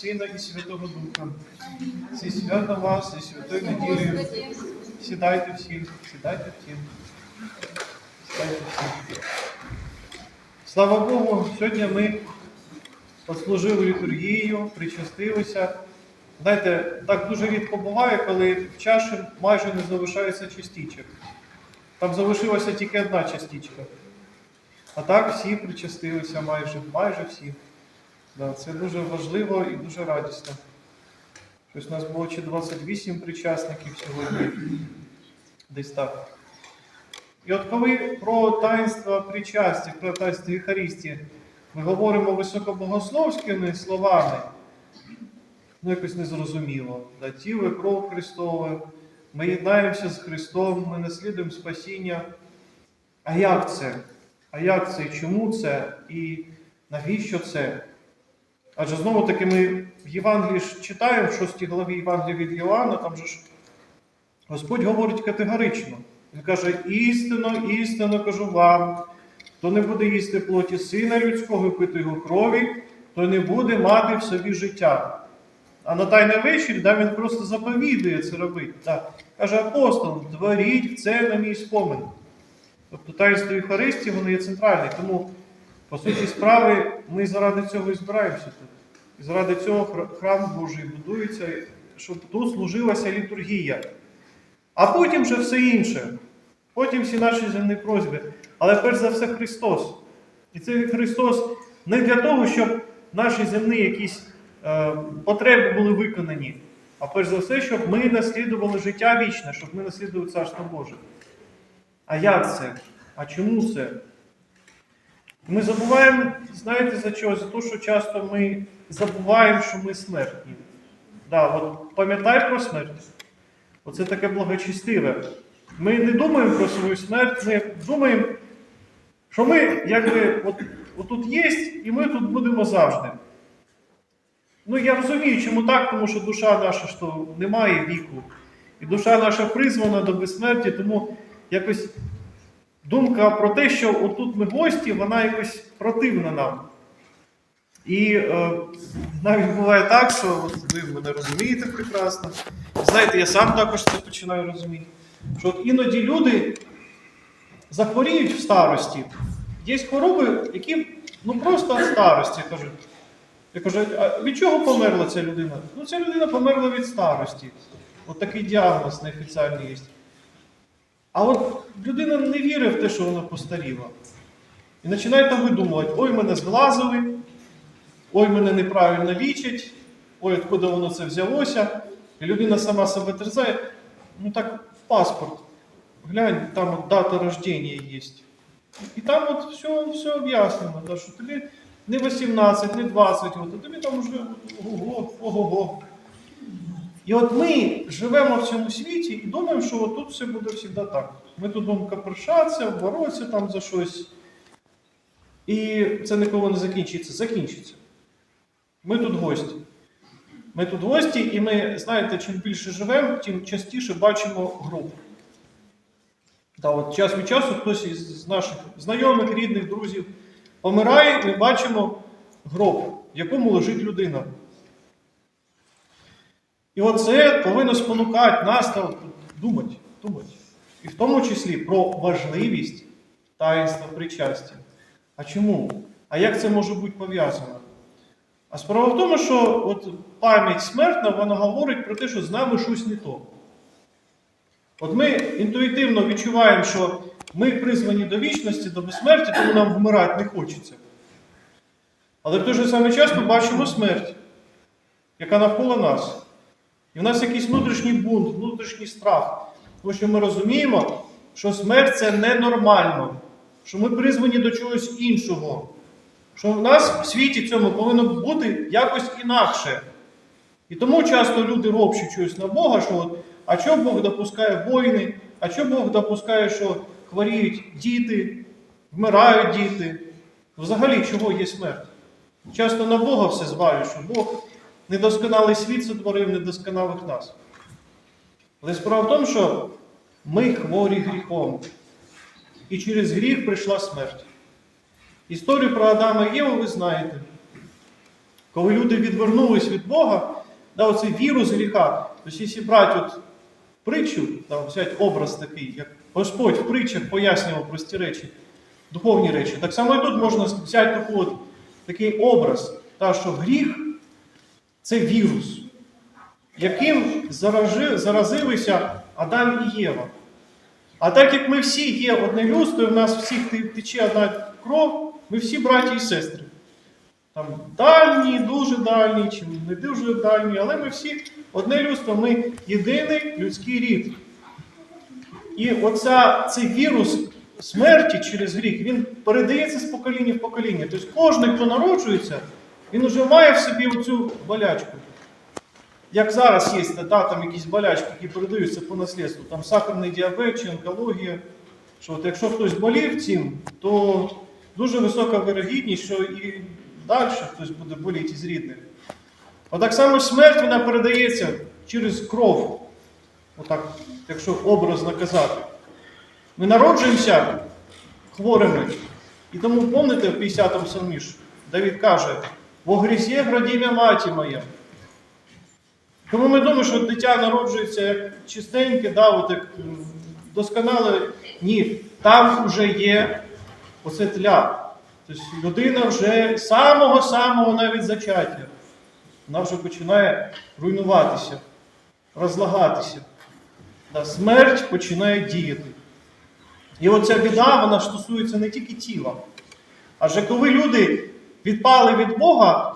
Сина і Святого Духа. Зі святом вас, зі святою неділею. Сідайте всі, сідайте всі. Сідайте всі. Слава Богу, сьогодні ми послужили літургію, причастилися. Знаєте, так дуже рідко буває, коли в чаші майже не залишається частічок. Там залишилася тільки одна частичка. А так всі причастилися майже, майже всі. Да, це дуже важливо і дуже радісно. Щось у нас було чи 28 причасників сьогодні. Десь так. І от коли про таїнство причастя, про таїнство Єхаристії ми говоримо високобогословськими словами, ну якось незрозуміло. Да, тіло, кров Христове, ми єднаємося з Христом, ми наслідуємо спасіння. А як це? А як це? І Чому це? І навіщо це? Адже знову таки ми в Євангелії ж читаємо в 6 главі Євангелія від Йоанна, там же ж Господь говорить категорично. Він каже, істинно, істинно кажу вам, хто не буде їсти плоті сина людського і пити його крові, то не буде мати в собі життя. А на тайний вечір да, він просто заповідує це робити. Так. Каже апостол, творіть це на мій спомин. Тобто таїнство Євхаристії, воно є центральне. Тому, по суті справи, ми заради цього і збираємося тут. І заради цього храм Божий будується, щоб тут служилася літургія. А потім вже все інше. Потім всі наші земні просьби. Але перш за все Христос. І це Христос не для того, щоб наші земні якісь е, потреби були виконані, а перш за все, щоб ми наслідували життя вічне, щоб ми наслідували Царство Боже. А як це? А чому це? Ми забуваємо, знаєте за чого? За те, що часто ми забуваємо, що ми смертні. Да, от пам'ятай про смерть. Оце таке благочестиве. Ми не думаємо про свою смерть, ми думаємо, що ми якби от, отут є, і ми тут будемо завжди. Ну, я розумію, чому так, тому що душа наша що не має віку. І душа наша призвана до безсмерті, тому якось думка про те, що отут ми гості, вона якось противна нам. І е, навіть буває так, що от ви мене розумієте прекрасно. Знаєте, я сам також це починаю розуміти. Що от іноді люди захворіють в старості. Є хвороби, які ну просто від старості кажуть. Я кажу, а від чого померла ця людина? Ну, ця людина померла від старості. От такий діагноз неофіціальний є. А от людина не вірить в те, що вона постаріла. І починає там видумувати, ой, мене зглазили, ой, мене неправильно лічать, ой, откуда воно це взялося. І людина сама себе терзає. Ну так, в паспорт. Глянь, там от дата рождения є. І там от все, все об'яснено, що тобі не 18, не 20 років, а тобі там вже ого, ого. І от ми живемо в цьому світі і думаємо, що тут все буде завжди так. Ми тут будемо капришатися, боротися там за щось. І це ніколи не закінчиться. Закінчиться. Ми тут гості. Ми тут гості, і ми, знаєте, чим більше живемо, тим частіше бачимо групу. Та от час від часу хтось із наших знайомих, рідних, друзів помирає, і ми бачимо гроб, в якому лежить людина. І оце повинно спонукати нас та думати, думати. І в тому числі про важливість таїнства причастя. А чому? А як це може бути пов'язано? А справа в тому, що от пам'ять смертна, вона говорить про те, що з нами щось не то. От ми інтуїтивно відчуваємо, що ми призвані до вічності, до безсмерті, тому нам вмирати не хочеться. Але в той же самий час ми бачимо смерть, яка навколо нас. І в нас якийсь внутрішній бунт, внутрішній страх. Тому що ми розуміємо, що смерть це ненормально, що ми призвані до чогось іншого. Що в нас в світі цьому повинно бути якось інакше. І тому часто люди ропщуть щось на Бога, що от, а чого Бог допускає війни, а чого Бог допускає, що хворіють діти, вмирають діти. Взагалі, чого є смерть? Часто на Бога все звалюють, що Бог недосконалий світ сотворив недосконалих нас. Але справа в тому, що ми хворі гріхом. І через гріх прийшла смерть. Історію про Адама і Єву ви знаєте. коли люди відвернулись від Бога, да, оцей вірус гріха. Тобто, якщо брати от притчу, там, взяти образ такий, як Господь в притчах пояснював прості речі, духовні речі. Так само і тут можна взяти от, такий образ, та, що гріх це вірус, яким заразилися Адам і Єва. А так як ми всі є одне людство, і в нас всіх тече одна кров, ми всі браті і сестри. Там дальні, дуже дальні, чи не дуже дальні, але ми всі одне людство, ми єдиний людський рід. І оця, цей вірус смерті через гріх, він передається з покоління в покоління. Тобто кожен, хто народжується, він вже має в собі оцю болячку. Як зараз є да, там якісь болячки, які передаються по наслідству, там сахарний діабет чи онкологія. Що от якщо хтось болів цим, то дуже висока вирогідність, що і далі хтось буде боліти із рідних. Отак само смерть вона передається через кров. Отак, якщо образно казати. Ми народжуємося хворими. І тому пам'ятаєте в 50-му псалмі, ж Давид каже, во грізі градім'я маті моя. Тому ми думаємо, що дитя народжується як чистеньке, да, от досконале. Ні, там вже є оце тля. Тобто людина вже самого-самого навіть зачаття. Вона вже починає руйнуватися, розлагатися. Да, смерть починає діяти. І оця біда, вона стосується не тільки тіла. Адже коли люди відпали від Бога,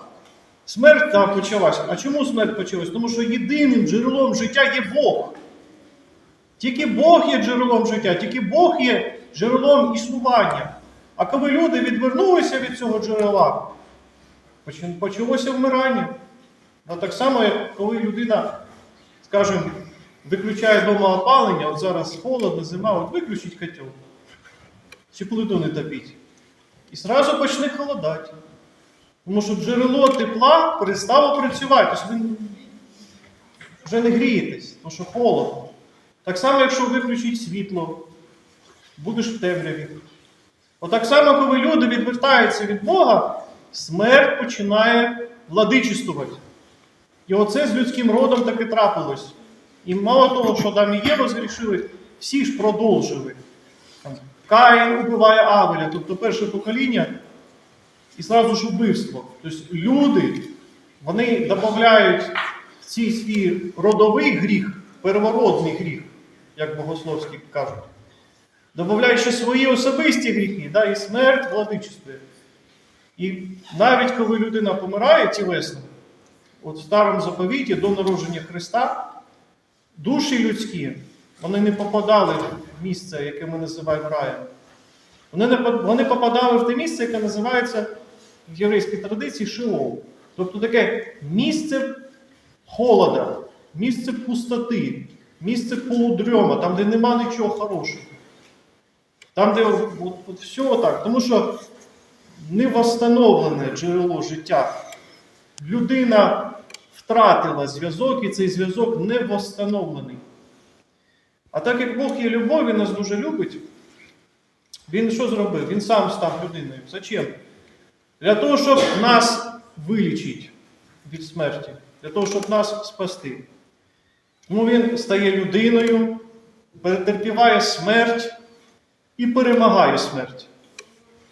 смерть там почалася. А чому смерть почалась? Тому що єдиним джерелом життя є Бог. Тільки Бог є джерелом життя, тільки Бог є джерелом існування. А коли люди відвернулися від цього джерела, почалося вмирання. А так само, як коли людина, скажімо, виключає вдома опалення, от зараз холодно, зима, от виключить котел, чи плиту не топіть. І одразу почне холодати. Тому що джерело тепла перестало працювати. Тобто ви вже не грієтесь, тому що холодно. Так само, якщо виключить світло, будеш в темряві. Отак само, коли люди відвертаються від Бога, смерть починає владичествувати. І оце з людським родом таки трапилось. І мало того, що Адам і Єва згрішили, всі ж продовжили. Там, Каїн убиває Авеля, тобто перше покоління, і зразу ж убивство. Тобто люди, вони додають в цей свій родовий гріх, первородний гріх, як богословські кажуть. Додають ще свої особисті гріхи, да, і смерть владичествує. І навіть коли людина помирає тілесно, от в старому заповіті до народження Христа, душі людські, вони не попадали в місце, яке ми називаємо раєм. Вони попадали в те місце, яке називається в єврейській традиції Шиол. Тобто таке місце холода, місце пустоти, місце полудрьома, там, де нема нічого хорошого. Там, де от, от все так. Тому що не восстановлене джерело життя. Людина втратила зв'язок, і цей зв'язок не восстановлений. А так як Бог є любов, він нас дуже любить, він що зробив? Він сам став людиною. Зачем? Для того, щоб нас вилічити від смерті, для того, щоб нас спасти. Тому він стає людиною, перетерпіває смерть і перемагає смерть.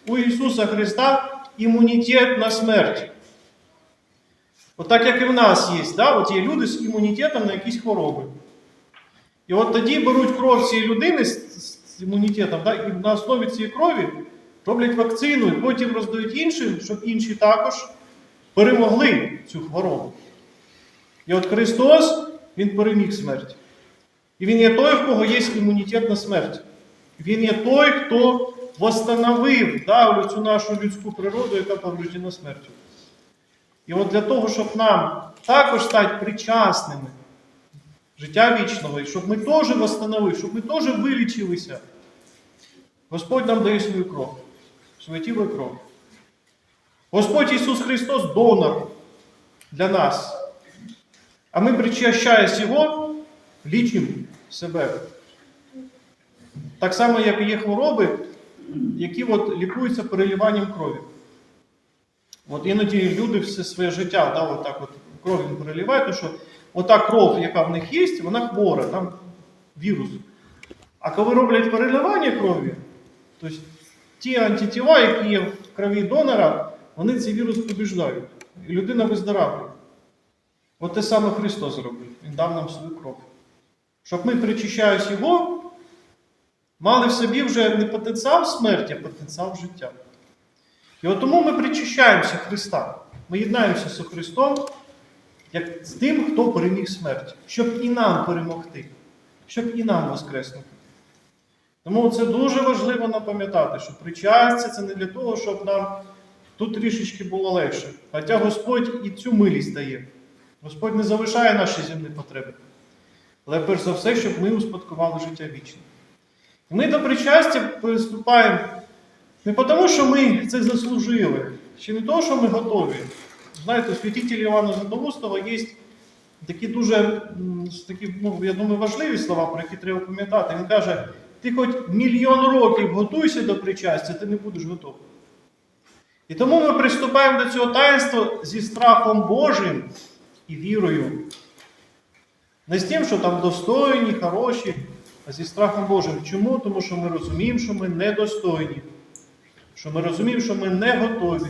У Ісуса Христа імунітет на смерть. Отак, як і в нас є, да? от є люди з імунітетом на якісь хвороби. І от тоді беруть кров цієї людини з імунітетом, да? і на основі цієї крові роблять вакцину, і потім роздають іншим, щоб інші також перемогли цю хворобу. І от Христос, Він переміг смерть. І Він є той, в кого є імунітет на смерть. Він є той, хто восстановив да, цю нашу людську природу, яка повреждена смертю. І от для того, щоб нам також стати причасними життя вічного, і щоб ми теж восстановили, щоб ми теж вилічилися, Господь нам дає свою кров, своє кров. Господь Ісус Христос донор для нас. А ми, причащаясь Його, лічимо себе. Так само, як і є хвороби, які от лікуються переливанням крові. От іноді люди все своє життя да, от так от кров переливають, тому що ота кров, яка в них є, вона хвора, там вірус. А коли роблять переливання крові, то есть ті антитіла, які є в крові донора, вони цей вірус побіждають. І людина виздоравлює. От те саме Христос зробив. Він дав нам свою кров. Щоб ми, причищаючи його, мали в собі вже не потенціал смерті, а потенціал життя. І от тому ми причищаємося Христа. Ми єднаємося з Христом, як з тим, хто переміг смерть, щоб і нам перемогти, щоб і нам воскреснути. Тому це дуже важливо напам'ятати, що причастя це не для того, щоб нам тут трішечки було легше. Хоча Господь і цю милість дає. Господь не залишає наші земні потреби. Але перш за все, щоб ми успадкували життя вічне. І ми до причастя приступаємо не тому, що ми це заслужили, чи не тому, що ми готові. Знаєте, у святителя Івана Златоустого є такі дуже такі, ну, я думаю, важливі слова, про які треба пам'ятати. Він каже: ти хоч мільйон років готуйся до причастя, ти не будеш готовий. І тому ми приступаємо до цього таїнства зі страхом Божим і вірою. Не з тим, що там достойні, хороші, а зі страхом Божим. Чому? Тому що ми розуміємо, що ми недостойні, що ми розуміємо, що ми не готові,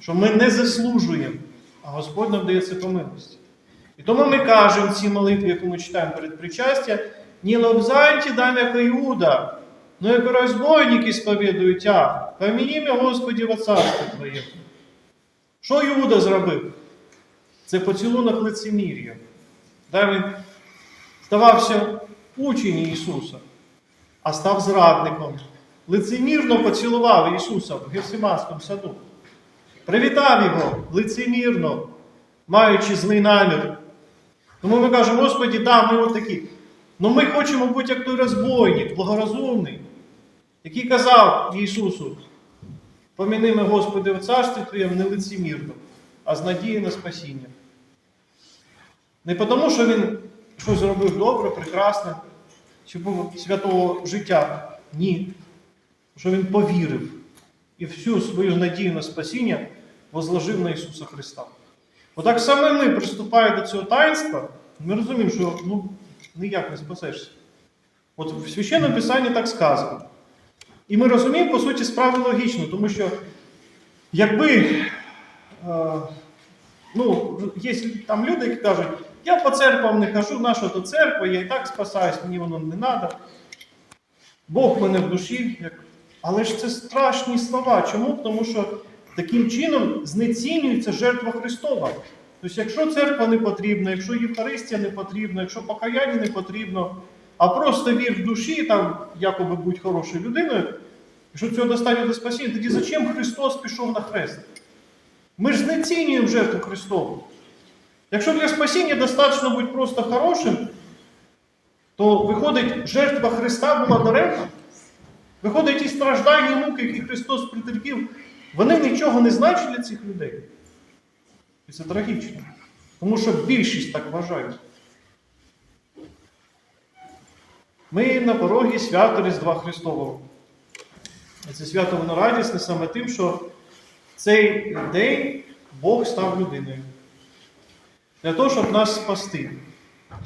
що ми не заслужуємо, а Господь нам дає це по милості. І тому ми кажемо в цій молитві, яку ми читаємо перед причастя, не лобзайте дам, як Іуда, но як розбойники сповідують тя, поміні мене, Господі, во царство Твоє. Що Іуда зробив? Це поцілунок лицемір'я. Да, він здавався учень Ісуса, а став зрадником. Лицемірно поцілував Ісуса в Гефсиманському саду. Привітав його лицемірно, маючи злий намір. Тому ми кажемо, Господі, да, ми отакі. Ну ми хочемо бути як той розбойник, благорозумний, який казав Ісусу, поміни мене, Господи, в царстві Твоєму не лицемірно, а з надією на спасіння. Не тому, що він щось зробив добре, прекрасне, чи був святого життя. Ні. Що він повірив і всю свою надію на спасіння возложив на Ісуса Христа. Отак саме ми, приступаємо до цього таїнства, ми розуміємо, що ну, ніяк не спасешся. От в священному Писанні так сказано. І ми розуміємо, по суті, справи логічно, тому що якби. Е, Ну, є там люди, які кажуть, я по церквам не хожу, наша то церква, я і так спасаюсь, мені воно не треба. Бог мене в душі. Але ж це страшні слова. Чому? Тому що таким чином знецінюється жертва Христова. Тобто, якщо церква не потрібна, якщо Євхаристія не потрібна, якщо покаяння не потрібно, а просто вір в душі, там якоби будь хорошою людиною, якщо цього достатньо до спасіння, тоді зачем Христос пішов на хрест? Ми ж знецінюємо жертву Христову. Якщо для спасіння достатньо бути просто хорошим, то виходить, жертва Христа була даремна. Виходить, ті страждання і муки, які Христос притерпів, вони нічого не значать для цих людей. І це трагічно. Тому що більшість так вважають. Ми на порогі свято Різдва Христового. Це свято воно радісне саме тим, що цей день Бог став людиною. Для того, щоб нас спасти,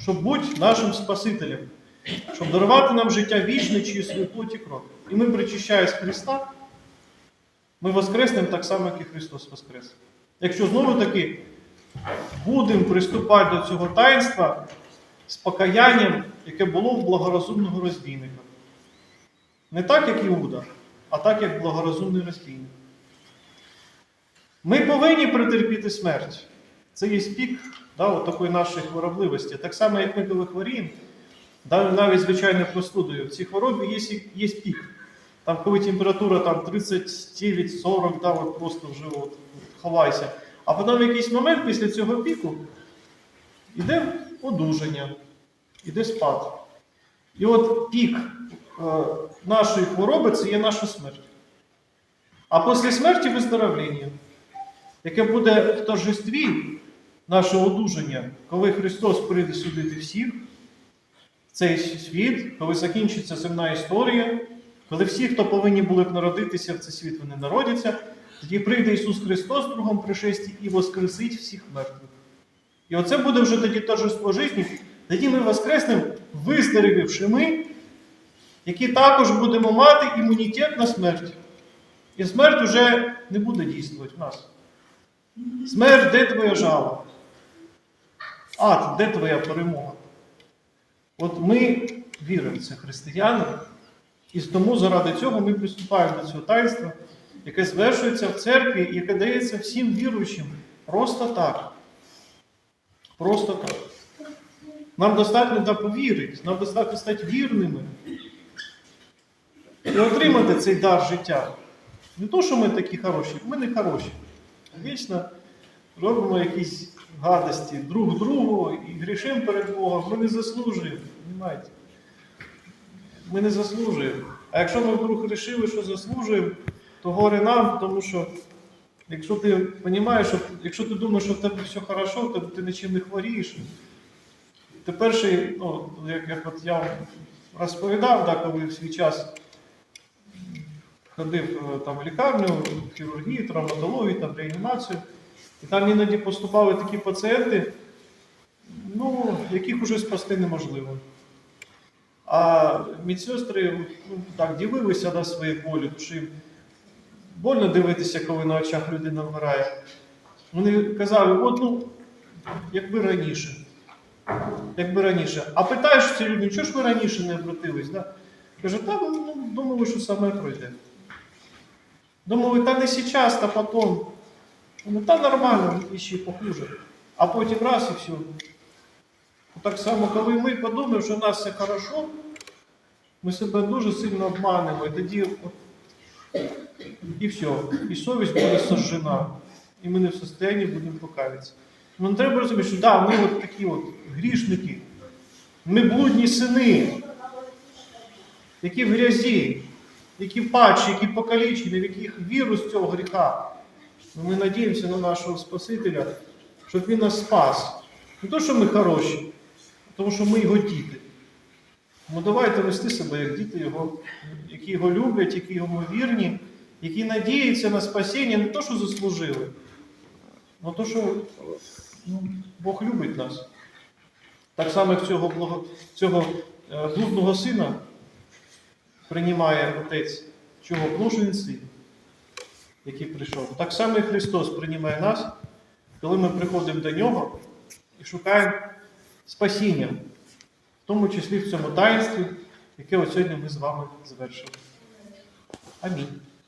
щоб бути нашим Спасителем, щоб дарувати нам життя вічне через свою плоть і кров. І ми, причищаючи Христа, ми воскреснемо так само, як і Христос Воскрес. Якщо знову таки будемо приступати до цього таїнства з покаянням, яке було в благорозумного розбійника. Не так, як Іуда, а так, як благорозумний розбійник. Ми повинні претерпіти смерть. Це є пік да, такої нашої хворобливості. Так само, як ми коли хворіємо, навіть звичайною простудою, в цій хворобі є, є пік. Там, коли температура там, 39-40, да, от просто вже от, ховайся. А потім в якийсь момент після цього піку йде одужання, йде спад. І от пік е, нашої хвороби це є наша смерть. А після смерті виздоровлення яке буде в торжестві нашого одужання, коли Христос прийде судити всіх, цей світ, коли закінчиться земна історія, коли всі, хто повинні були б народитися в цей світ, вони народяться, Тоді прийде Ісус Христос в другому пришесті і воскресить всіх мертвих. І оце буде вже тоді торжество житті. Тоді ми воскреснемо, виздоровівши ми, які також будемо мати імунітет на смерть. І смерть вже не буде дійствувати в нас. Смерть, де твоя жала? Ад, де твоя перемога? От ми віримо це християни, і тому заради цього ми приступаємо до цього таїнства, яке звершується в церкві, яке дається всім віруючим просто так. Просто так. Нам достатньо да повірити, нам достатньо стати вірними і отримати цей дар життя. Не то, що ми такі хороші, ми не хороші. Вічно робимо якісь гадості друг другу і грішимо перед Богом. Ми не заслужуємо. Ми не заслужуємо. А якщо ми вдруг вирішили, що заслужуємо, то горе нам, тому що якщо ти розумієш, що якщо ти думаєш, що в тебе все хорошо, то ти нічим не хворієш. Ти перший, ну, як, як от я розповідав, да, коли в свій час ходив е, там, в лікарню, в хірургію, травматологію, там, реанімацію. І там іноді поступали такі пацієнти, ну, яких уже спасти неможливо. А медсестри ну, так, дивилися на свої болі, що їм больно дивитися, коли на очах людина вмирає. Вони казали, от ну, якби раніше. Якби раніше. А питаєш ці люди, чого ж ви раніше не обратились? Да? Каже, та ну, думали, що саме пройде. Думали, та не зараз, та потім. Ну, та нормально, і ще похуже. А потім раз і все. Так само, коли ми подумаємо, що у нас все хорошо, ми себе дуже сильно обманемо, і тоді і все. І совість буде сожжена. І ми не в состоянні будемо покаятися. Ну, треба розуміти, що да, ми от такі от грішники, ми блудні сини, які в грязі, які пачі, які покалічені, в яких вірус цього гріха. Ну, Ми надіємося на нашого Спасителя, щоб Він нас спас. Не то, що ми хороші, а тому що ми його діти. Ну давайте вести себе як діти, його, які його люблять, які йому вірні, які надіються на спасіння, не то, що заслужили, а то, що ну, Бог любить нас. Так само, як цього, благо, цього е, блудного сина приймає Отець, чого блужний син, який прийшов. Так само і Христос приймає нас, коли ми приходимо до Нього і шукаємо спасіння, в тому числі в цьому таїнстві, яке от сьогодні ми з вами завершили. Амінь.